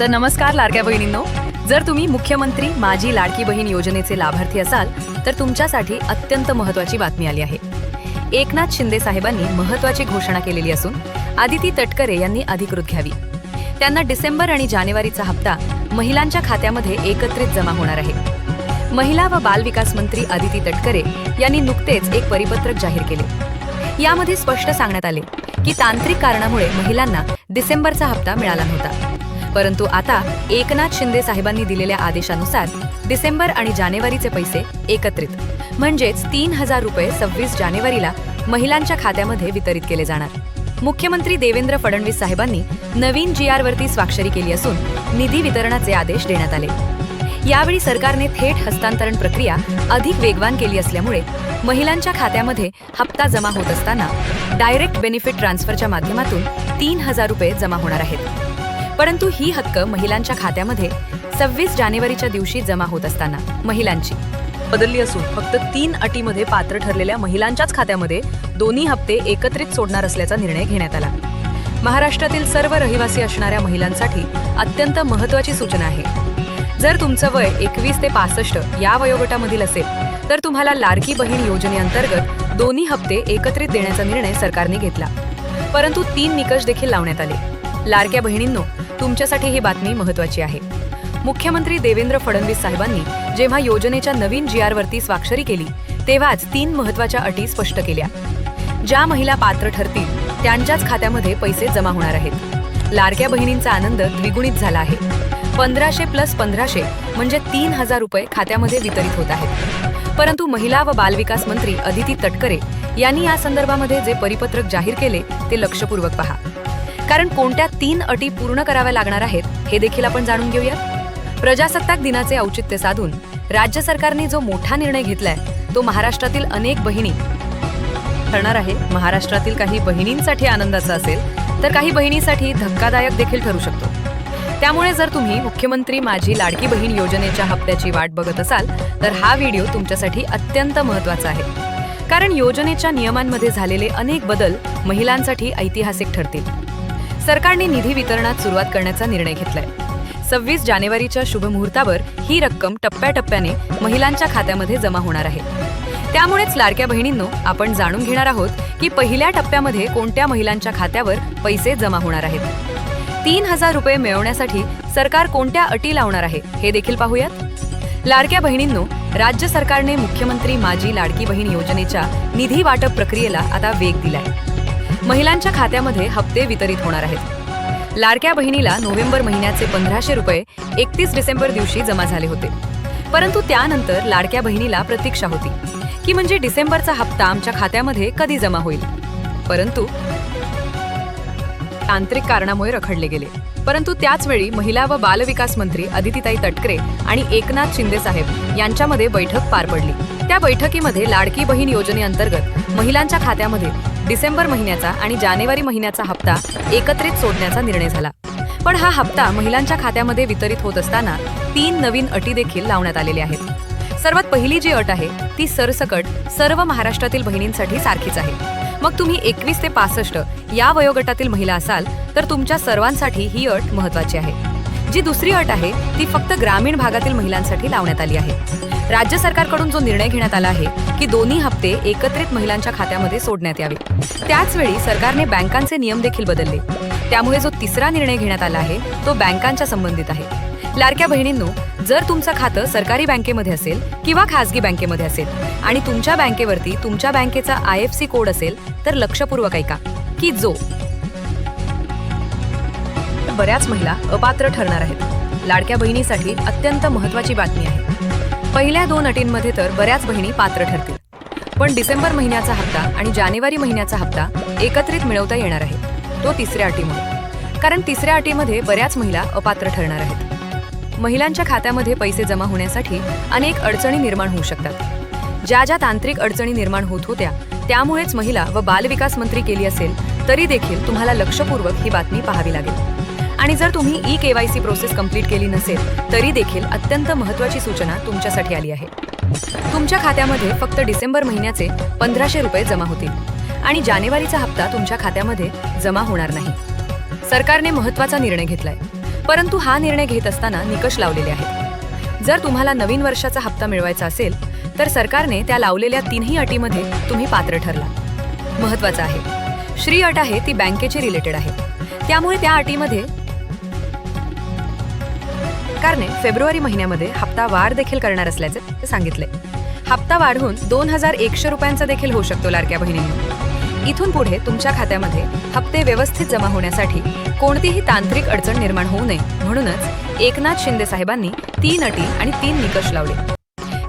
तर नमस्कार लाडक्या बहिणींनो. जर तुम्ही मुख्यमंत्री माझी लाडकी बहीण योजनेचे लाभार्थी असाल तर तुमच्यासाठी अत्यंत महत्वाची बातमी आली आहे. एकनाथ शिंदे साहेबांनी महत्वाची घोषणा केलेली असून आदिती तटकरे यांनी अधिकृत घ्यावी. त्यांना डिसेंबर आणि जानेवारीचा हप्ता महिलांच्या खात्यामध्ये एकत्रित जमा होणार आहे. महिला व बाल विकास मंत्री आदिती तटकरे यांनी नुकतेच एक परिपत्रक जाहीर केले. यामध्ये स्पष्ट सांगण्यात आले की तांत्रिक कारणामुळे महिलांना डिसेंबरचा हप्ता मिळाला नव्हता. परंतु आता एकनाथ शिंदे साहेबांनी दिलेल्या आदेशानुसार डिसेंबर आणि जानेवारीचे पैसे एकत्रित. म्हणजेच तीन हजार रुपये सव्वीस जानेवारीला महिलांच्या खात्यामध्ये वितरित केले जाणार. मुख्यमंत्री देवेंद्र फडणवीस साहेबांनी नवीन जी आरवरती स्वाक्षरी केली असून निधी वितरणाचे आदेश देण्यात आले. यावेळी सरकारने थेट हस्तांतरण प्रक्रिया अधिक वेगवान केली असल्यामुळे महिलांच्या खात्यामध्ये हप्ता जमा होत असताना डायरेक्ट बेनिफिट ट्रान्सफरच्या माध्यमातून तीन हजार रुपये जमा होणार आहेत. परंतु ही हक्क महिलांच्या खात्यामध्ये सव्वीस जानेवारीच्या दिवशी जमा होत असताना महिलांची. बदलली असून फक्त तीन अटीमध्ये पात्र ठरलेल्या महिलांच्याच खात्यामध्ये दोन्ही हप्ते एकत्रित सोडणार असल्याचा निर्णय घेण्यात आला. महाराष्ट्रातील सर्व रहिवासी असणाऱ्या महिलांसाठी अत्यंत महत्वाची सूचना आहे. जर तुमचं वय एकवीस ते पासष्ट या वयोगटामधील असेल तर तुम्हाला लाडकी बहीण योजनेअंतर्गत दोन्ही हप्ते एकत्रित देण्याचा निर्णय सरकारने घेतला. परंतु तीन निकष देखील लावण्यात आले. लाडक्या बहिणींनो तुमच्यासाठी ही बातमी महत्वाची आहे. मुख्यमंत्री देवेंद्र फडणवीस साहेबांनी जेव्हा योजनेच्या नवीन जी आरवरती स्वाक्षरी केली तेव्हाच तीन महत्त्वाच्या अटी स्पष्ट केल्या. ज्या महिला पात्र ठरतील त्यांच्याच खात्यामध्ये पैसे जमा होणार आहेत. लाडक्या बहिणींचा आनंद द्विगुणित झाला आहे. पंधराशे प्लस पंधराशे म्हणजे तीन हजार रुपये खात्यामध्ये वितरित होत आहेत. परंतु महिला व बालविकास मंत्री अदिती तटकरे यांनी या संदर्भामध्ये जे परिपत्रक जाहीर केले ते लक्षपूर्वक पहा. कारण कोणत्या तीन अटी पूर्ण कराव्या लागणार आहेत हे देखील आपण जाणून घेऊयात. प्रजासत्ताक दिनाचे औचित्य साधून राज्य सरकारने जो मोठा निर्णय घेतलाय तो महाराष्ट्रातील अनेक बहिणी ठरणार आहे. महाराष्ट्रातील काही बहिणींसाठी आनंदाचा असेल तर काही बहिणीसाठी धक्कादायक देखील ठरू शकतो. त्यामुळे जर तुम्ही मुख्यमंत्री माझी लाडकी बहीण योजनेच्या हप्त्याची वाट बघत असाल तर हा व्हिडिओ तुमच्यासाठी अत्यंत महत्त्वाचा आहे. कारण योजनेच्या नियमांमध्ये झालेले अनेक बदल महिलांसाठी ऐतिहासिक ठरतील. सरकारने निधी वितरणात सुरुवात करण्याचा निर्णय घेतलाय. सव्वीस जानेवारीच्या शुभ मुहूर्तावर ही रक्कम टप्प्याटप्प्याने महिलांच्या खात्यामध्ये जमा होणार आहे. त्यामुळेच लाडक्या बहिणींनो आपण जाणून घेणार आहोत की पहिल्या टप्प्यामध्ये कोणत्या महिलांच्या खात्यावर पैसे जमा होणार आहेत. तीन हजार रुपये मिळवण्यासाठी सरकार कोणत्या अटी लावणार आहे हे देखील पाहूयात. लाडक्या बहिणींनो राज्य सरकारने मुख्यमंत्री माझी लाडकी बहीण योजनेच्या निधी वाटप प्रक्रियेला आता वेग दिलाय. महिलांच्या खात्यामध्ये हप्ते वितरित होणार आहेत. लाडक्या बहिणीला नोव्हेंबर महिन्याचे पंधराशे रुपये एकतीस डिसेंबर दिवशी जमा झाले होते. परंतु त्यानंतर लाडक्या बहिणीला प्रतीक्षा होती की म्हणजे डिसेंबरचा हप्ता आमच्या खात्यामध्ये कधी जमा होईल. परंतु तांत्रिक कारणामुळे रखडले गेले. परंतु त्याचवेळी महिला व बालविकास मंत्री अदितीताई तटकरे आणि एकनाथ शिंदे साहेब यांच्यामध्ये बैठक पार पडली. त्या बैठकीमध्ये लाडकी बहीण योजनेअंतर्गत महिलांच्या खात्यामध्ये डिसेंबर महिन्याचा आणि जानेवारी महिन्याचा हप्ता एकत्रित सोडण्याचा निर्णय झाला. पण हा हप्ता महिलांच्या खात्यामध्ये वितरित होत असताना तीन नवीन अटी देखील लावण्यात आलेल्या आहेत. सर्वात पहिली जी अट आहे ती सरसकट सर्व महाराष्ट्रातील बहिणींसाठी सारखीच आहे. मग तुम्ही एकवीस ते पासष्ट या वयोगटातील महिला असाल तर तुमच्या सर्वांसाठी ही अट महत्वाची आहे. जी दुसरी अट आहे ती फक्त ग्रामीण भागातील महिलांसाठी लावण्यात आली आहे. राज्य सरकारकडून जो निर्णय घेण्यात आला आहे की दोन्ही हप्ते एकत्रित महिलांच्या खात्यामध्ये सोडण्यात यावे. त्याच वेळी सरकारने बँकांचे नियम देखील बदलले. त्यामुळे जो तिसरा निर्णय घेण्यात आला आहे तो बँकांच्या संबंधित आहे. लाडक्या बहिणींनो जर तुमचं खातं सरकारी बँकेमध्ये असेल किंवा खासगी बँकेमध्ये असेल आणि तुमच्या बँकेवरती तुमच्या बँकेचा आय एफ सी कोड असेल तर लक्षपूर्वक ऐका की जो बऱ्याच महिला अपात्र ठरणार आहेत. लाडक्या बहिणीसाठी अत्यंत महत्वाची बातमी आहे. पहिल्या दोन अटींमध्ये तर बऱ्याच बहिणी पात्र ठरतील. पण डिसेंबर महिन्याचा हप्ता आणि जानेवारी महिन्याचा हप्ता एकत्रित मिळवता येणार आहे. तो तिसऱ्या अटीमुळे. कारण तिसऱ्या अटीमध्ये बऱ्याच महिला अपात्र ठरणार आहेत. महिलांच्या खात्यामध्ये पैसे जमा होण्यासाठी अनेक अडचणी निर्माण होऊ शकतात. ज्या ज्या तांत्रिक अडचणी निर्माण होत होत्या त्यामुळेच महिला व बालविकास मंत्री केली असेल तरी देखील तुम्हाला लक्षपूर्वक ही बातमी पाहावी लागेल. आणि जर तुम्ही ई केवायसी प्रोसेस कंप्लीट केली नसेल तरी देखील अत्यंत महत्वाची सूचना तुमच्यासाठी आली आहे. तुमच्या खात्यामध्ये फक्त डिसेंबर महिन्याचे पंधराशे रुपये जमा होतील आणि जानेवारीचा हप्ता तुमच्या खात्यामध्ये जमा होणार नाही. सरकारने महत्त्वाचा निर्णय घेतलाय. परंतु हा निर्णय घेत असताना निकष लावलेले आहेत. जर तुम्हाला नवीन वर्षाचा हप्ता मिळवायचा असेल तर सरकारने त्या लावलेल्या तीनही अटीमध्ये तुम्ही पात्र ठरला. महत्वाचं आहे. श्री अट आहे ती बँकेची रिलेटेड आहे. त्यामुळे त्या अटीमध्ये सरकारने फेब्रुवारी महिन्यामध्ये हप्ता वाढ देखील करणार असल्याचे ते सांगितले हप्ता वाढवून दोन हजार एकशे रुपयांचा देखील होऊ शकतो लाडक्या बहिणींनी. इथून पुढे तुमच्या खात्यामध्ये हप्ते व्यवस्थित जमा होण्यासाठी कोणतीही तांत्रिक अडचण निर्माण होऊ नये. म्हणूनच एकनाथ शिंदे साहेबांनी तीन अटी आणि तीन निकष लावले.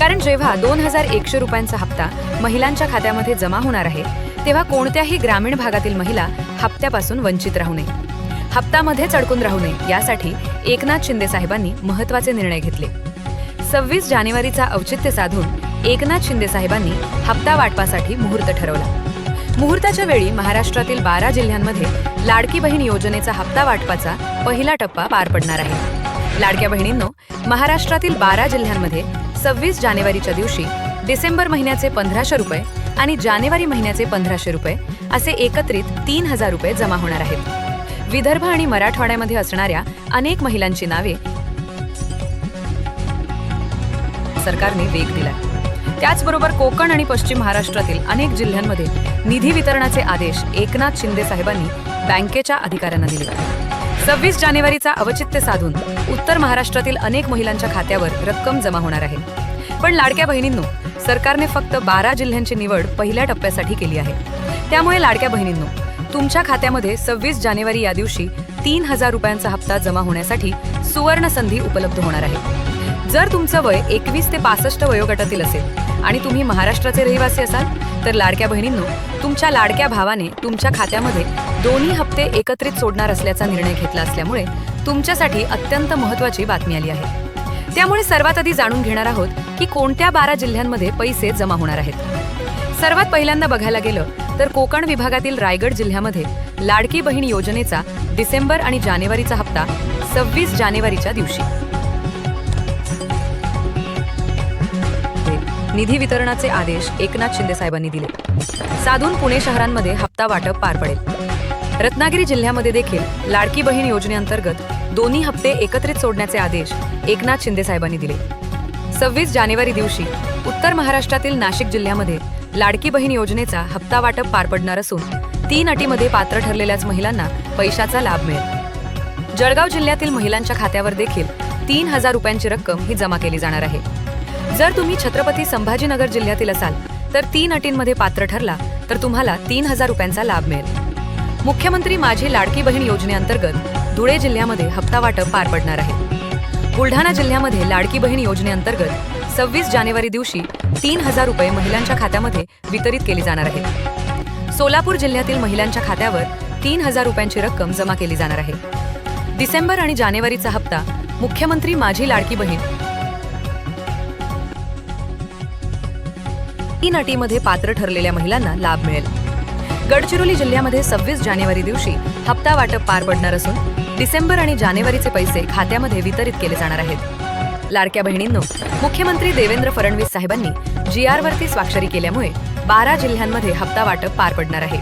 कारण जेव्हा दोन हजार एकशे रुपयांचा हप्ता महिलांच्या खात्यामध्ये जमा होणार आहे तेव्हा कोणत्याही ग्रामीण भागातील महिला हप्त्यापासून वंचित राहू नये. हप्तामध्येच अडकून राहू नये यासाठी एकनाथ शिंदे साहेबांनी महत्त्वाचे निर्णय घेतले. सव्वीस जानेवारीचा औचित्य साधून एकनाथ शिंदे साहेबांनी हप्ता वाटपासाठी मुहूर्त ठरवला. मुहूर्ताच्या वेळी महाराष्ट्रातील बारा जिल्ह्यांमध्ये लाडकी बहीण योजनेचा हप्ता वाटपाचा पहिला टप्पा पार पडणार आहे. लाडक्या बहिणींनो महाराष्ट्रातील बारा जिल्ह्यांमध्ये सव्वीस जानेवारीच्या दिवशी डिसेंबर महिन्याचे पंधराशे रुपये आणि जानेवारी महिन्याचे पंधराशे रुपये असे एकत्रित तीन हजार रुपये जमा होणार आहेत. विदर्भ आणि मराठवाड्यामध्ये असणाऱ्या अनेक महिलांची नावे सरकारने वेग दिला त्याचबरोबर कोकण आणि पश्चिम महाराष्ट्रातील अनेक जिल्ह्यांमध्ये निधी वितरणाचे आदेश एकनाथ शिंदे साहेबांनी बँकेच्या अधिकाऱ्यांना दिले. सव्वीस जानेवारीचा अवचित्य साधून उत्तर महाराष्ट्रातील अनेक महिलांच्या खात्यावर रक्कम जमा होणार आहे. पण लाडक्या बहिणींनो सरकारने फक्त बारा जिल्ह्यांची निवड पहिल्या टप्प्यासाठी केली आहे. त्यामुळे लाडक्या बहिणींनो तुमच्या खात्यामध्ये सव्वीस जानेवारी या दिवशी तीन हजार रुपयांचा हप्ता जमा होण्यासाठी सुवर्ण संधी उपलब्ध होणार आहे. जर तुमचं वय एकवीस ते पासष्ट वयोगटातील असेल आणि तुम्ही महाराष्ट्राचे रहिवासी असाल तर लाडक्या बहिणींनो तुमच्या लाडक्या भावाने तुमच्या खात्यामध्ये दोन्ही हप्ते एकत्रित सोडणार असल्याचा निर्णय घेतला असल्यामुळे तुमच्यासाठी अत्यंत महत्वाची बातमी आली आहे. त्यामुळे सर्वात आधी जाणून घेणार आहोत की कोणत्या बारा जिल्ह्यांमध्ये पैसे जमा होणार आहेत. सर्वात पहिल्यांदा बघायला गेलं तर कोकण विभागातील रायगड जिल्ह्यामध्ये लाडकी बहीण योजनेचा डिसेंबर आणि जानेवारीचा हप्ता सव्वीस जानेवारीच्या दिवशी. निधी वितरणाचे आदेश एकनाथ शिंदे साहेबांनी दिले. साधून पुणे शहरांमध्ये हप्ता वाटप पार पडेल. रत्नागिरी जिल्ह्यामध्ये देखील लाडकी बहीण योजनेअंतर्गत दोन्ही हप्ते एकत्रित सोडण्याचे आदेश एकनाथ शिंदे साहेबांनी दिले. सव्वीस जानेवारी दिवशी उत्तर महाराष्ट्रातील नाशिक जिल्ह्यामध्ये लाडकी बहीण योजनेचा हप्ता वाटप पार पडणार असून तीन अटीमध्ये पात्र ठरलेल्याच महिलांना पैशाचा लाभ मिळेल. जळगाव जिल्ह्यातील महिलांच्या खात्यावर देखील तीन हजार रुपयांची रक्कम ही जमा केली जाणार आहे. जर तुम्ही छत्रपती संभाजीनगर जिल्ह्यातील असाल तर तीन अटींमध्ये पात्र ठरला तर तुम्हाला तीन हजार रुपयांचा लाभ मिळेल. मुख्यमंत्री माझी लाडकी बहीण योजनेअंतर्गत धुळे जिल्ह्यामध्ये हप्ता वाटप पार पडणार आहे. बुलढाणा जिल्ह्यामध्ये लाडकी बहीण योजनेअंतर्गत सव्वीस जानेवारी दिवशी तीन हजार रुपये महिलांच्या खात्यामध्ये वितरित केली जाणार आहे. सोलापूर जिल्ह्यातील महिलांच्या खात्यावर तीन हजार रुपयांची रक्कम जमा केली जाणार आहे. डिसेंबर आणि जानेवारीचा हप्ता मुख्यमंत्री माझी लाडकी बहीण तीन अटीमध्ये पात्र ठरलेल्या महिलांना लाभ मिळेल. गडचिरोली जिल्ह्यामध्ये सव्वीस जानेवारी दिवशी हप्ता वाटप पार पडणार असून डिसेंबर आणि जानेवारीचे पैसे खात्यामध्ये वितरित केले जाणार आहेत. लाडक्या बहिणींनो मुख्यमंत्री देवेंद्र फडणवीस साहेबांनी जी वरती स्वाक्षरी केल्यामुळे बारा जिल्ह्यांमध्ये हप्ता वाटप पार पडणार आहे.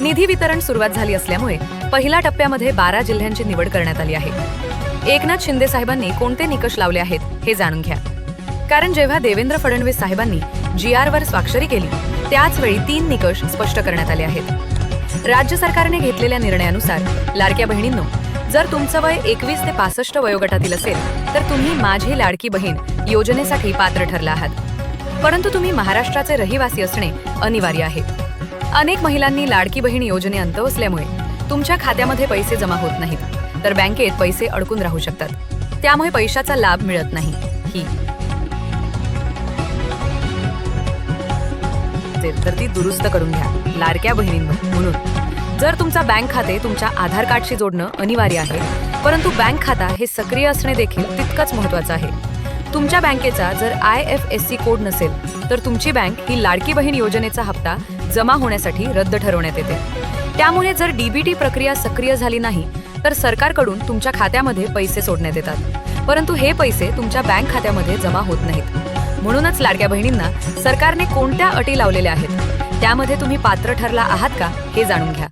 निधी वितरण सुरुवात झाली असल्यामुळे पहिल्या टप्प्यामध्ये बारा जिल्ह्यांची निवड करण्यात आली आहे. एकनाथ शिंदे साहेबांनी कोणते निकष लावले आहेत हे जाणून घ्या. कारण जेव्हा देवेंद्र फडणवीस साहेबांनी जी आर वर स्वाक्षरी केली. त्याच वेळी तीन निकष स्पष्ट करण्यात आले आहेत. राज्य सरकारने घेतलेल्या निर्णयानुसार लाडक्या बहिणींनो जर तुमचं वय एकवीस ते पासष्ट वयोगटातील असेल तर तुम्ही माझी लाडकी बहीण योजनेसाठी पात्र ठरला आहात. परंतु तुम्ही महाराष्ट्राचे रहिवासी असणे अनिवार्य आहे. अनेक महिलांनी लाडकी बहीण योजनेअंत असल्यामुळे तुमच्या खात्यामध्ये पैसे जमा होत नाहीत. तर बँकेत पैसे अडकून राहू शकतात. त्यामुळे पैशाचा लाभ मिळत नाही. ही असेल तर ती दुरुस्त करून घ्या लाडक्या बहिणींनो. म्हणून जर तुमचा बँक खाते तुमच्या आधार कार्डशी जोडणं अनिवार्य आहे परंतु बँक खाता हे सक्रिय असणे देखील तितकंच महत्वाचं आहे. तुमच्या बँकेचा जर I F S C code नसेल तर तुमची बँक ही लाडकी बहीण योजनेचा हप्ता जमा होण्यासाठी रद्द ठरवण्यात येते. त्यामुळे जर डीबीटी प्रक्रिया सक्रिय झाली नाही तर सरकारकडून तुमच्या खात्यामध्ये पैसे सोडण्यात येतात. परंतु हे पैसे तुमच्या बँक खात्यामध्ये जमा होत नाहीत. म्हणूनच लाडक्या बहिणींना सरकारने कोणत्या अटी लावलेल्या आहेत? त्यामध्ये तुम्ही पात्र ठरला आहात का? हे जाणून घ्या.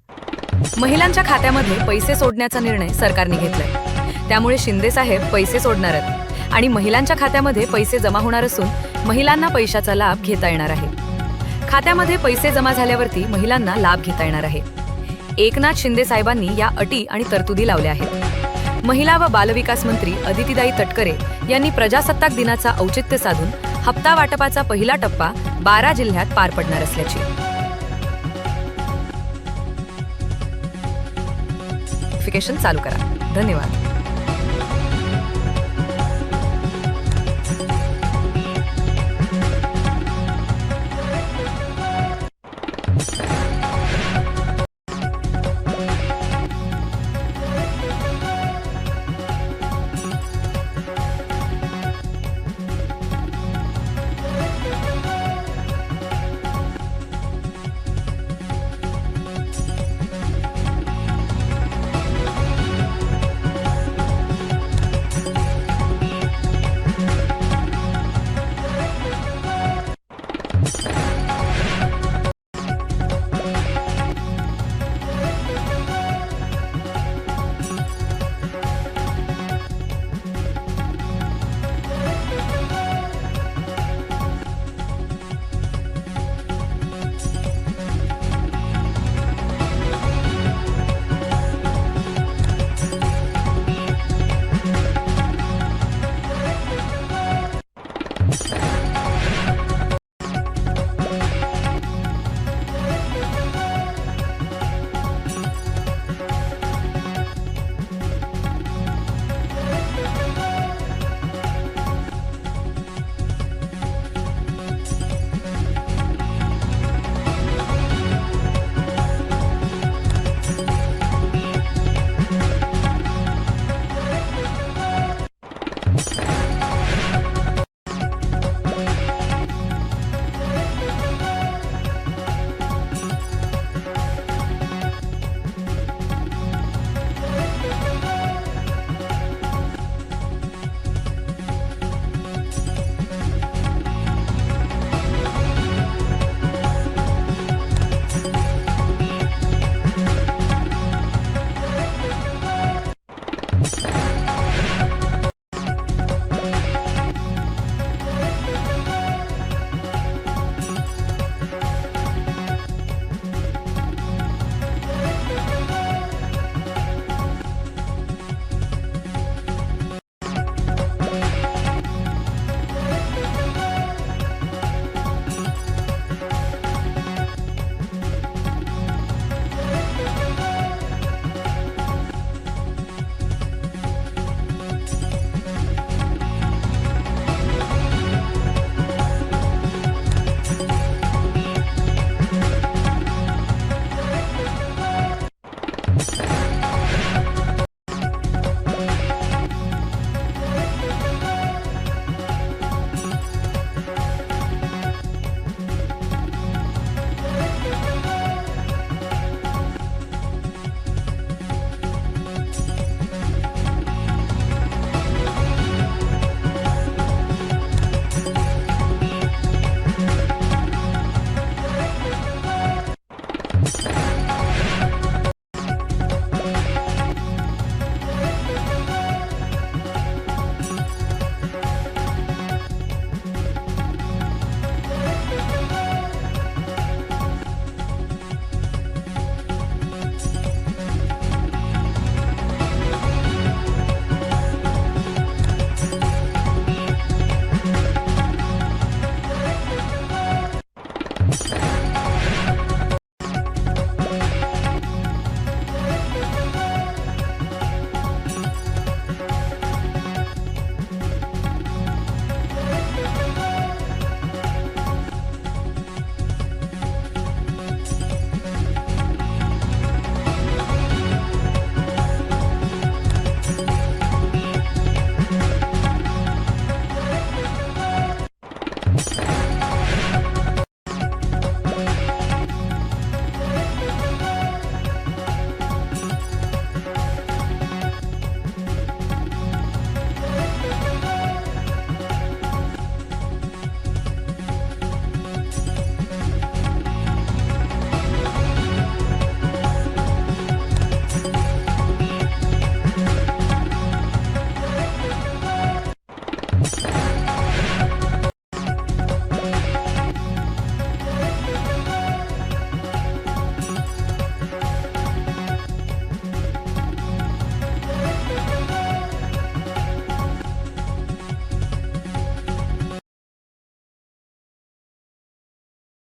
महिलांच्या खात्यामध्ये पैसे सोडण्याचा निर्णय सरकारने घेतलाय. त्यामुळे शिंदे साहेब पैसे सोडणार आहेत आणि महिलांच्या खात्यामध्ये पैसे जमा होणार असून महिलांना पैशाचा लाभ घेता येणार आहे. खात्यामध्ये पैसे जमा झाल्यावरती महिलांना लाभ घेता येणार आहे. एकनाथ शिंदे साहेबांनी या अटी आणि तरतुदी लावल्या आहेत. महिला व बालविकास मंत्री अदितीदाई तटकरे यांनी प्रजासत्ताक दिनाचा औचित्य साधून हप्ता वाटपाचा पहिला टप्पा बारा जिल्ह्यात पार पडणार असल्याची. चालू करा. धन्यवाद.